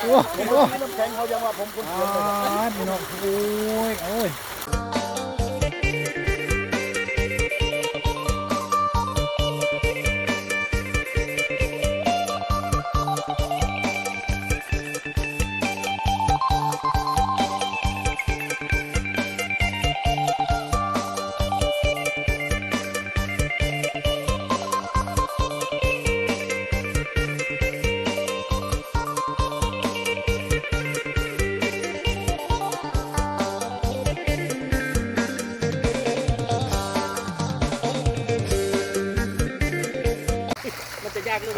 โอ้ผมโหไม่น้ำแข็งเขายังว่าผมคนอ่เกินเลยาพี่น้องโอ้ยโอ้ย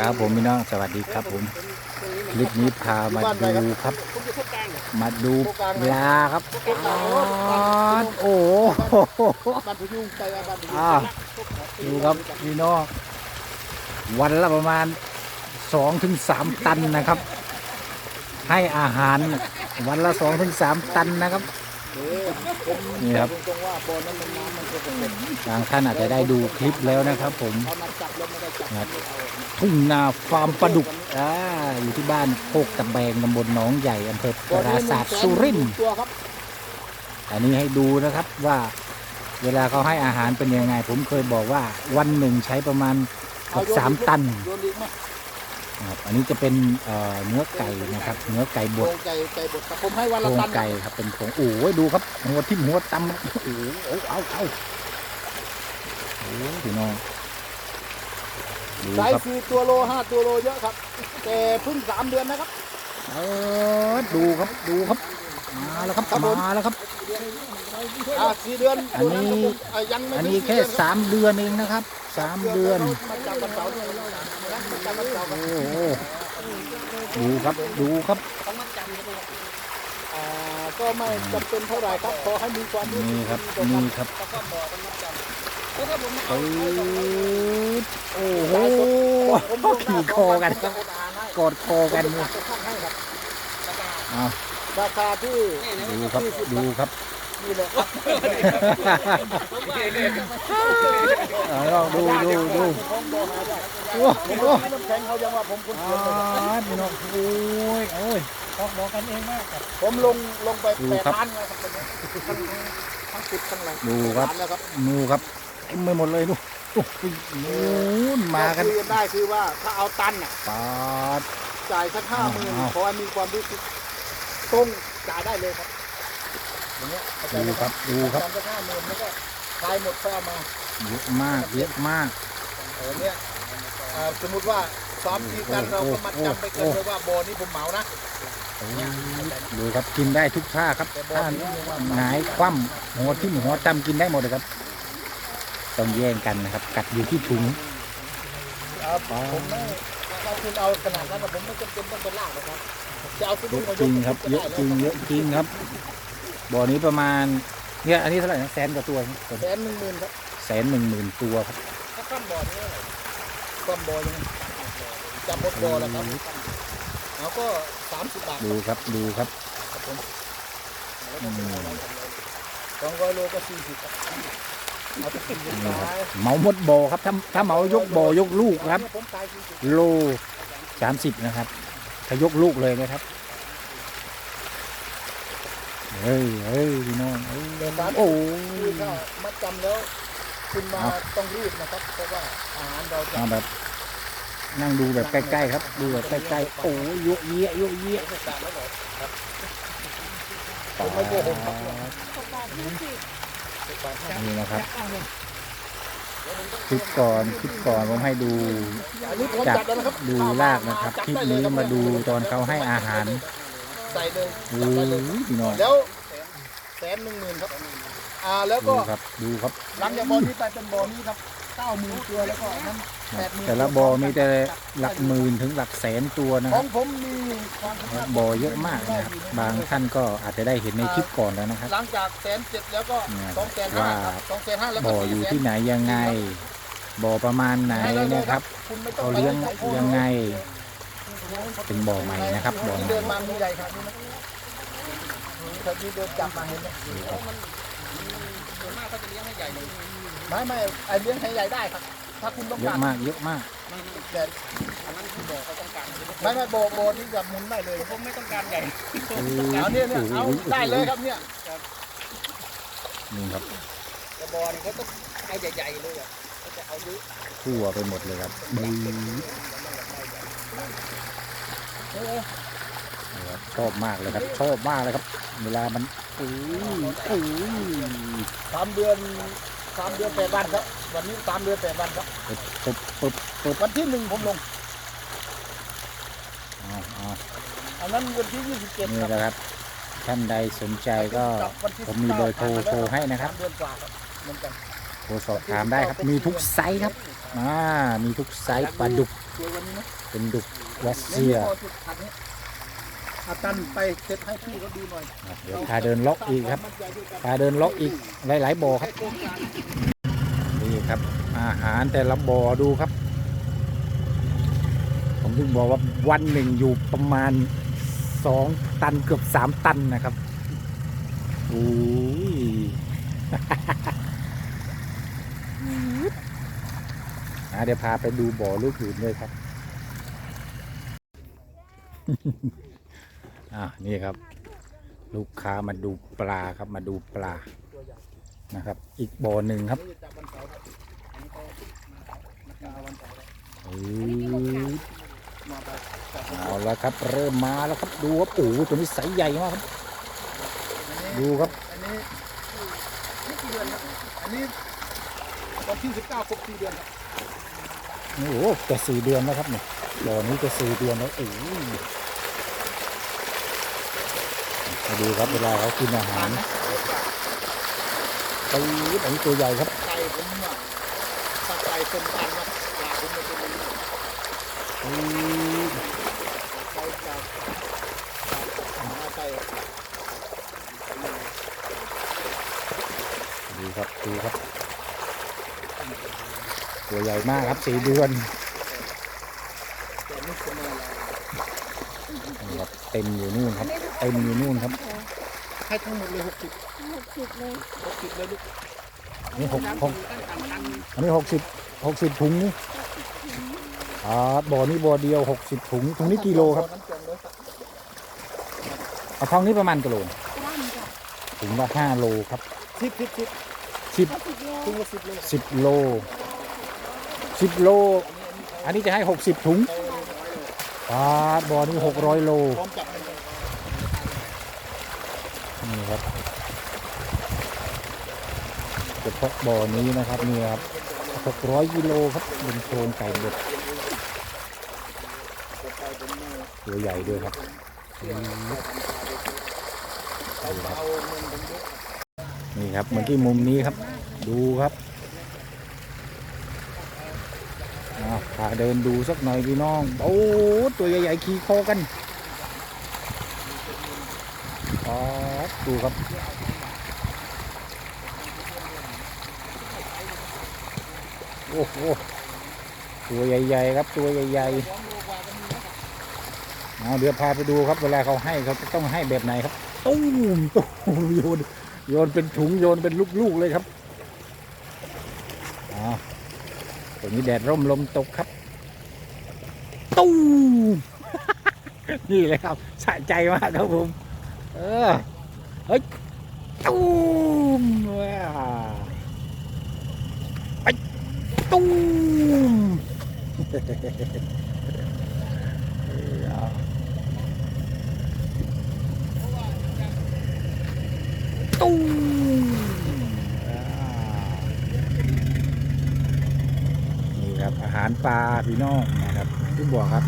ครับผมพี่น้องสวัสดีครับผมคลิปนี้พามาดูครับ มาดูปลาครับโอ้โหดูครับพี่น้องวันละประมาณ2-3ถึง3ตันนะครับ ให้อาหารวันละ2-3ถึง3ตันนะครับ นี่ครับตรงๆว่าบ่อนั้นมันน้ำมันก็เป็นเบางท่านอาจจะได้ดูคลิปแล้วนะครับ ผมขามาจับแล้วไม่ได้จับครับทุ่งนาฟาร์มปลาดุกอ่าอยู่ที่บ้านโคกตะแบงตำบลหนองใหญ่อำเภอปราสาทสุรินทร์ตัวครับอันนี้ให้ดูนะครับว่าเวลาเขาให้อาหารเป็นยังไง ผมเคยบอกว่าวันหนึ่งใช้ประมาณเกือบสามตันโย นอีกไหมนะครับอันนี้จะเป็นเอ่อเนื้อไก่นะครับ เนื้อไก่บโครดงไก่ไก่บดครับผมให้วันโคละรงตันไก่ครับเป็นโครงโอ้ยดูครับหัวทิ่มหัวตำโอ้โหเอาเอาโอ้ยพี่น้องดูไซครับส์สี่ตัวโลห้าตัวโลเยอะครับ แต่เพิ่งสามเดือนนะครับ เออดูครับดูครับ มาแล้วครับครับผม มาแล้วครับ อ่าสี่เดือนอันนี้ ตัวก็อ่ายังไม่อันถึงนี้สี่แค่เดือนรับสามเดือนเองนะครับสามเดือน มาจับวันเสาร์ เนี่ยมาจับวันเสาร์ครับโอ้โหดูครับดูครับอ่าก็ไม่จำเป็นเท่าไหร่ครับขอให้มีความรู้สึกนี่ครับดีต่อกันี่ครับแล้วก็บอกกันมาจับแล้วถ้าผมเอาปืดโอ้โหผมลงหน้าขี่คอกันผมจะโอนอ่านให้กอดคอกันผมเนี่ยจะทำให้ครับเอาราคาที่ดูครับดูครับ นี่เลยครับเอาลองดูดูดูผมบอกหาได้โอ้ผมโหไม่น้ำแข็งเขายังว่าผมคนอ่เกินเลยครับาพี่น้องโอ้ยโอ้ยบอกกันเองมากครับผมลงลงไปแปดครับล้านเลยครับตอนนี้ทั้งทั้งติดทั้งอะไรดูครับดล้านแล้วครับดูครับเต็มไปหมดเลยดูโอ้ยนู่นมากันคุยได้คือว่าถ้าเอาตันอะปาด จ่ายสักห้าหมื่นขอให้มีความรู้สึกตรงจ่ายได้เลยครับ อย่างเงี้ยเข้าใจดูไหมครับดูครับจ่ายสักห้าหมื่นแล้วก็ทายหมดก็เอามา เยอะมากเยอะมาก เออเนี่ยอ่าสมมติว่าซ้อมทีกันเราก็มัดจำไปเกินเลยว่าโบนี้ผมเหมานะโอ้ยดูครับกินได้ทุกท่าครับท่าหงายคว่ำหัวทิ่มหัวจำกินได้หมดเลยครับ ต้องแย่งกันนะครับ กัดอยู่ที่ถุง เอาผมไม่ถ้าคุณเอาขนาดนั้นนะผมไม่จำเป็นต้องไปลากนะครับจะเอาเยอะจริงครับ เยอะจริงเยอะจริงครับ บ่อนี้ประมาณเนี่ยอันนี้เท่าไหร่นะแสนกว่าตัวนะแสนหนึ่งหมื่นครับแสนหนึ่งหมื่นตัวครับ ถ้าข้ามบ่อนี่เท่าไหร่ข้ามบ่อยังไงจำหมดบ่อแล้วครับเอาก็สามสิบบาทดูครับดูครับอืมสองร้อยโลก็สี่สิบครับเอาไปกินนี่ขครับายเหมาหมดบ่อครับถ้าถ้าเหมายกบ่อยกลูกครับ ผมขายสี่สิบโลสามสิบนะครับถ้ายกลูกเลยนะครับ เฮ้ยเฮ้ยพี่น้องเอ้ยเดินร้านโอ้คือยถ้ามัดจำแล้ว คุณมาเอาต้องรีบนะครับ เพราะว่าอาหารเราจะ เอาแบบ นั่งดูแบบใกล้ๆครับ ดูแบบใกล้ๆโอ้ยยุเยะยุเยะไม่ต่างแล้วหรอกครับปาผมไม่โกหกครับนี่นะครับคลิปก่อนคลิปก่อนผมให้ดู อันนี้ผมจับจับแล้วนะครับดูลากนะครับคลิปนี้มาดูตอนเขาให้อาหาร ใส่เลยโอ้จับได้เลยยพี่น้องแล้วแสนหนึ่งหมื่นครับอ่าแล้วดูก็ครับดูครับ หลังจากบ่อนี้ไปเป็นบ่อนี้ครับเก้าหมื่นตัวแล้วก็อันนั้นแปดหมื่นแต่ละบ่อมีแต่หลักหมื่นถึงหลักแสนตัวนะขคอรับงผมมีความสามารถบ่อเยอะมากนะครับบางท่านก็อาจจะได้เห็นในคลิปก่อนแล้วนะครับ หลังจากแสนเจ็ดแล้วก็เนี่ยสองแสนห้าว่าครับสองแสนห้าแล้วก็บ่ออยู่สี่แสน ที่ไหนยังไง บ่อประมาณไหนนะครับคุณไม่ต้อเขางเลี้ยงไปยังไง เป็นบ่อใหม่นะครับบ่อใหม่เดินมามีใหญ่ครับนี่นะถ้าที่เดินจับมาเห็นไหมไม่ไม่ไอเลี้ยงให้ใหญ่ได้ครับ ถ้าคุณต้องเยกาอะรมากเยอะมากถแต่อันนั้นที่บอกเขาต้องการไม่ไม่โบโบนี่จะหมุนได้เลยผมไม่ต้องการใหญ่เอาเนี่ยเนี่ยเอาได้เลยครับเนี่ยนี่ครับกระบอลเขาต้องเอาใหญ่ๆเลยอะเขาจะเอาเยอะทั่วไปหมดเลยครับบึ้ง ชอบมากเลยครับ ชอบมากเลยครับ เวลามันอุ้ยอุ้ยสามเดือนสามเดือนแปดวันครับ วันนี้สามเดือนแปดวันครับปึ๊บปึ๊บปึ๊บปึ๊บวันที่หนึ่งผมลงเอาเอาอันนั้นวันที่ยี่สิบเจ็ดนี่ครับนะครับ ท่านใดสนใจก็วันที่ผมมีเบอร์โทรโทรให้นะครับสามเดือนกว่าครับเหมือนกันโท รสอบถามได้ครับ มีทุกไซส์ครับอ่ามีทุกไซส์ปลาดุกสวยวันนี้นะเป็นดุกรัสเซียพอจุดขัดนี้อาตันไปเซ็ตให้พี่เขาดูหน่อยเดี๋ยวพาเดินล็อกอีกครับพาเดินล็อกอีกหลายๆบ่อครับนี่ครับ อาหารแต่ละบ่อดูครับ ผมถึงบอกว่าวันหนึ่งอยู่ประมาณสองตันเกือบสามตันนะครับโอ้ย อะ เดี๋ยวพาไปดูบ่อลูกอื่นด้วยครับอ่านี่ครับ ลูกค้ามาดูปลาครับมาดูปลานะครับ อีกบ่อหนึ่งครับเสาร์ครับอันนี้ก็มาแล้วครับ เริ่มมาแล้วครับ ดูครับโอ้โหตัวนี้ไซส์ใหญ่มากครับ ดูครับอันนี้นี่กี่เดือนครับอันนี้วันที่สิบเก้าครบสี่เดือนครับ โอ้โหจะสี่เดือนแล้วครับเนี่ยบ่อนี้จะสี่เดือนแล้วโอ้มาดูครับเวลาเขากินอาหารไปอันนี้ตัวใหญ่ครับไก่ผมอะถ้าไก่เต็มตันนะปลาผมจะเป็นอย่างนี้อืดไก่จากมาไก่ดูครับดูครับ ตัวใหญ่มากครับสี่เดือนแต่ไม่เป็นอะไรนี่ครับเต็มอยู่นู่นครับเต็มอยู่นู่นครับ ให้ทั้งหมดเลยหกสิบหกสิบเลยหกสิบเลยลูกอันนี้หกหกอันนี้หกสิบหกสิบถุงนี่อ่าบ่อนี้บ่อเดียวหกสิบถุงถุงนี้กิโลครับน้ำจมเลยครับเอาทองนี้ประมาณกิโลกล้ามจ้ะถุงละห้าโลครับสิบสิบสิบสิบก็สิบโลถุงละ สิบโล อันนี้จะให้หกสิบถุงปลาบ่อนี้หกร้อยโลพร้อมจับมันเลยนี่ครับเฉพาะบ่อนี้นะครับนี่ครับหกร้อยกิโลครับเป็นโครงไก่เด็ดตัวใหญ่ด้วยครับนี่ครับเหมือนที่มุมนี้ครับ ดูครับอ่าพาเดินดูสักหน่อยพี่น้อง โอ้ตัวใหญ่ๆขี่คอกันอ๋อดูครับโอ้โหตัวใหญ่ๆครับตัวใหญ่ๆเอาเดี๋ยวพาไปดูครับเวลาเขาให้เขาจะต้องให้แบบไหนครับตุ้มตุ้มโยนโยนเป็นถุงโยนเป็นลูกๆเลยครับอ๋อตั วนี้แดดร่มลมตกครับ ตู้มนี่เลยครับสะใจมากครับผม เออ เฮ้ย ตู้มว้าไปตู้ม เอาตู้มอ่านี่ครับ อาหารปลาพี่น้องนะครับที่บอกครับ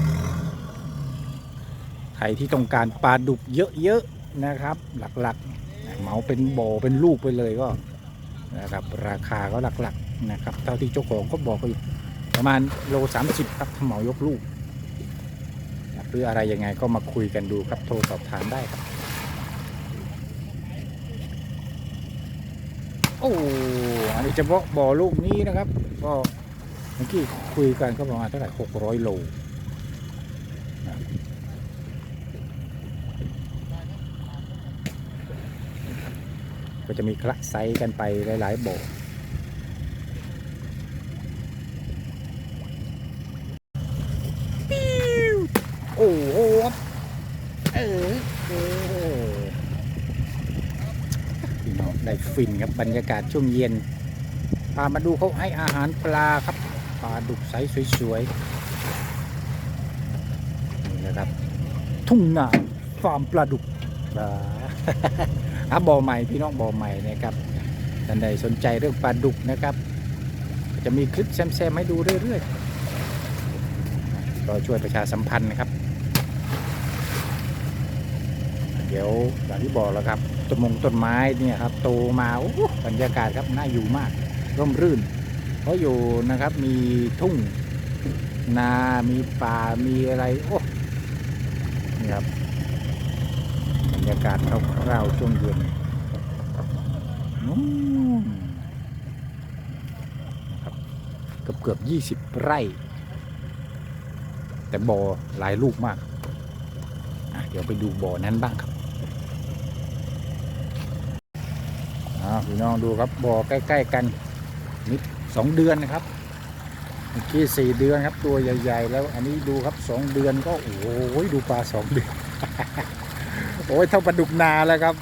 ใครที่ต้องการปลาดุกเยอะๆนะครับ หลักๆเหมาเป็นบ่อเป็นลูกไปเลยก็นะครับราคาก็หลักๆนะครับเท่าที่เจ้าของก็บอกไปประมาณโล30ครับถ้าเหมายกลูกหรืออะไรยังไงก็มาคุยกันดูครับโทรสอบถามได้ครับ โอ้อันนี้เฉพาะบ่อลูกนี้นะครับก็ มื่อกี้คุยกันก็ประมาณเท่าไหร่หกร้อยโลก็จะมีคละไซกันไปหลายๆโบสถ์โอ้โหเออเอ้ได้ฟินครับบรรยากาศช่วงเย็นพามาดูเขาให้อาหารปลาครับ ปลาดุกไซส์สวยๆนี่นะครับ ทุ่งนาฟาร์มปลาดุกปลาอะบ่อใหม่พี่น้องบ่อใหม่นะครับท่านใดสนใจเรื่องปลาดุกนะครับ จะมีคลิปแซมๆให้ดูเรื่อยๆก็ช่วยประชาสัมพันธ์นะครับ เดี๋ยวอย่างที่บอกแล้วครับต้นมงต้นไม้เนี่ยครับโตมาบรรยากาศครับน่าอยู่มากร่มรื่น เพราะอยู่นะครับมีทุ่งนา มีป่า มีอะไร โอ้นี่ครับบรรยากาศคร่าวๆช่วงเย็นนู่นนะครับเกือบเกือบยี่สิบไร่ แต่บ่อหลายลูกมาก เดี๋ยวไปดูบ่อนั้นบ้างครับพี่น้องดูครับบ่อใกล้ ๆ กันนิด สองเดือนนะครับเมื่อกี้สี่เดือนครับตัวใหญ่ ๆ แล้วอันนี้ดูครับสองเดือนก็โอ้โหดูปลาสองเดือน โอ้ยเท่าปลาดุกนาแล้วครับ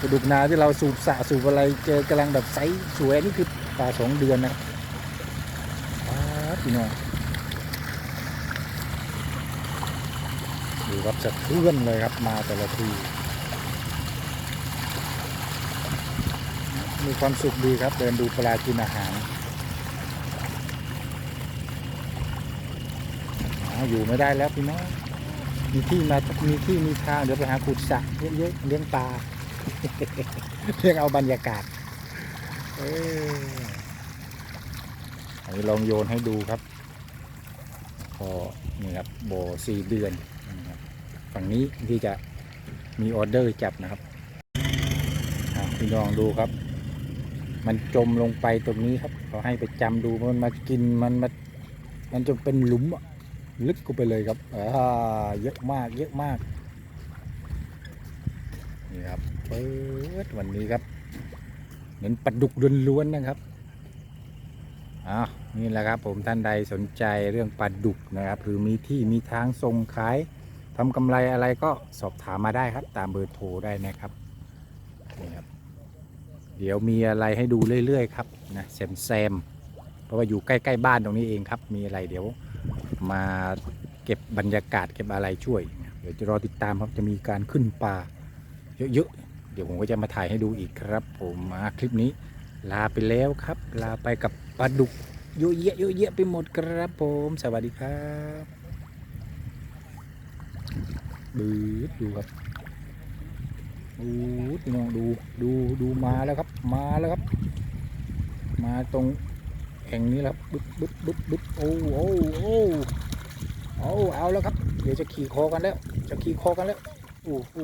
ปลาดุกนาที่เราสูบสะสูบอะไรเจอกำลังแบบไซส์สวยนี่คือปลาสองเดือนนะครับพี่น้องดูครับสะเทือนเลยครับมาแต่ละที มีความสุขดีครับ เดินดูปลากินอาหารอยู่ไม่ได้แล้วพี่น้องมีที่มา มีที่มีทางเดี๋ยวไปหาขุดสระเยอะๆเลี้ยงปลาเลี้ยงเอาบรรยากาศเออลองโยนให้ดูครับ พอนี่ครับโบสี่เดือนฝั่งนี้ที่จะมีออเดอร์จับนะครับพี่น้องดูครับ มันจมลงไปตรงนี้ครับเขาให้ไปจำดูมันมากินมันมามันจะเป็นหลุมลึกกูไปเลยครับอ่าเยอะมากเยอะมากนี่ครับเปิดวันนี้ครับเน้นปลาดุกล้วนๆนะครับอ้าวนี่แหละครับผมท่านใดสนใจเรื่องปลาดุกนะครับ หรือมีที่มีทางส่งขายทำกำไรอะไรก็สอบถามมาได้ครับ ตามเบอร์โทรได้นะครับนี่ครับ เดี๋ยวมีอะไรให้ดูเรื่อย ๆ ครับนะแซมแซมๆเพราะว่าอยู่ใกล้ ๆ บ้านตรงนี้เองครับ มีอะไรเดี๋ยวมาเก็บบรรยากาศเก็บอะไรช่วย เดี๋ยวจะรอติดตามครับจะมีการขึ้นป่าเยอะๆเดี๋ยวผมก็จะมาถ่ายให้ดูอีกครับ ผมมาคลิปนี้ ลาไปแล้วครับ ลาไปกับปลาดุกเยอะแยะเยอะแยะไปหมดครับผม สวัสดีครับบืดดูครับ ดูพี่น้องดูดูดูมาแล้วครับ มาแล้วครับ มาตรงแห่งนี้ครับบึ๊บบึ๊บบึ๊บบึ๊บโอ้โอ้โอ้โอ้เอาแล้วครับ เดี๋ยวจะขี่คอกันแล้ว จะขี่คอกันแล้วโอ้โห